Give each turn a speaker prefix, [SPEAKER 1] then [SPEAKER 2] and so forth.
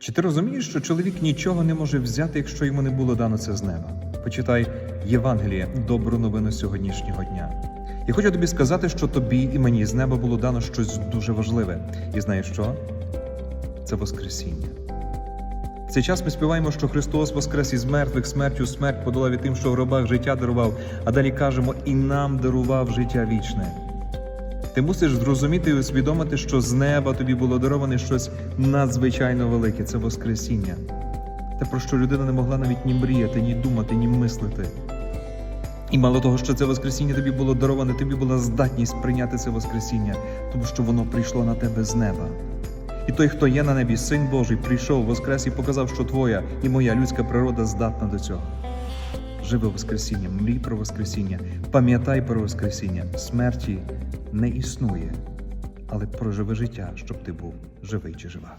[SPEAKER 1] Чи ти розумієш, що чоловік нічого не може взяти, якщо йому не було дано це з неба? Почитай Євангеліє, добру новину сьогоднішнього дня. Я хочу тобі сказати, що тобі і мені з неба було дано щось дуже важливе. І знаєш що? Це Воскресіння. В цей час ми співаємо, що Христос воскрес із мертвих, смертю смерть подолав і тим, що в гробах життя дарував, а далі кажемо, і нам дарував життя вічне. Ти мусиш зрозуміти і усвідомити, що з неба тобі було дароване щось надзвичайно велике це Воскресіння. Те, про що людина не могла навіть ні мріяти, ні думати, ні мислити. І мало того, що це Воскресіння тобі було дароване, тобі була здатність прийняти це Воскресіння, тому що воно прийшло на тебе з неба. І той, хто є на небі, син Божий, прийшов, воскрес і показав, що твоя і моя людська природа здатна до цього. Живи Воскресінням, мрій про Воскресіння, пам'ятай про Воскресіння. Смерті не існує, але проживи життя, щоб ти був живий чи жива.